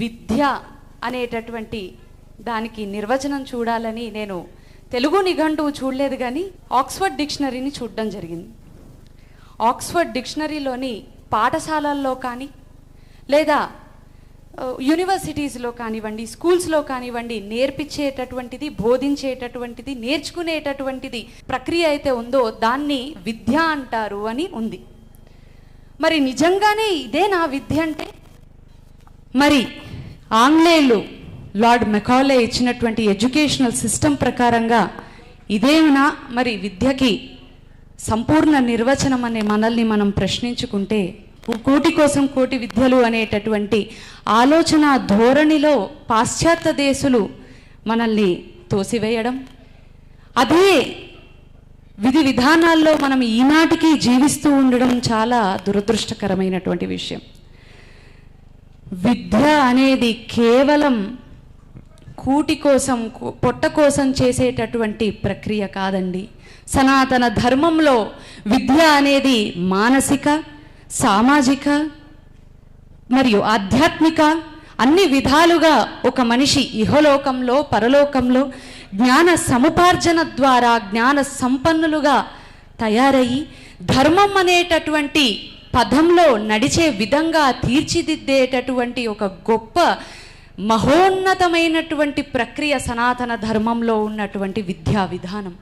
విద్య అనేటటువంటి దానికి నిర్వచనం చూడాలని నేను తెలుగు నిఘంటువు చూడలేదు కానీ ఆక్స్ఫర్డ్ డిక్షనరీని చూడడం జరిగింది. ఆక్స్ఫర్డ్ డిక్షనరీలోని పాఠశాలల్లో కానీ లేదా యూనివర్సిటీస్లో కానివ్వండి స్కూల్స్లో కానివ్వండి నేర్పించేటటువంటిది బోధించేటటువంటిది నేర్చుకునేటటువంటిది ప్రక్రియ అయితే ఉందో దాన్ని విద్య అంటారు అని ఉంది. మరి నిజంగానే ఇదే నా విద్య అంటే? మరి ఆంగ్లేయులు లార్డ్ మెకాలే ఇచ్చినటువంటి ఎడ్యుకేషనల్ సిస్టమ్ ప్రకారంగా ఇదేమైనా మరి విద్యకి సంపూర్ణ నిర్వచనం అనే మనల్ని మనం ప్రశ్నించుకుంటే కోటి కోసం కోటి విద్యలు అనేటటువంటి ఆలోచన ధోరణిలో పాశ్చాత్య దేశులు మనల్ని తోసివేయడం అదే విధి విధానాల్లో మనం ఈనాటికి జీవిస్తూ ఉండడం చాలా దురదృష్టకరమైనటువంటి విషయం. విద్య అనేది కేవలం కూటి కోసం పొట్ట కోసం చేసేటటువంటి ప్రక్రియ కాదండి. సనాతన ధర్మంలో విద్య అనేది మానసిక సామాజిక మరియు ఆధ్యాత్మిక అన్ని విధాలుగా ఒక మనిషి ఇహలోకంలో పరలోకంలో జ్ఞాన సముపార్జన ద్వారా జ్ఞాన సంపన్నులుగా తయారయ్యి ధర్మం అనేటటువంటి పదంలో నడిచే విధంగా తీర్చిదిద్దేటటువంటి ఒక గొప్ప మహోన్నతమైనటువంటి ప్రక్రియ సనాతన ధర్మంలో ఉన్నటువంటి విద్యా విధానం.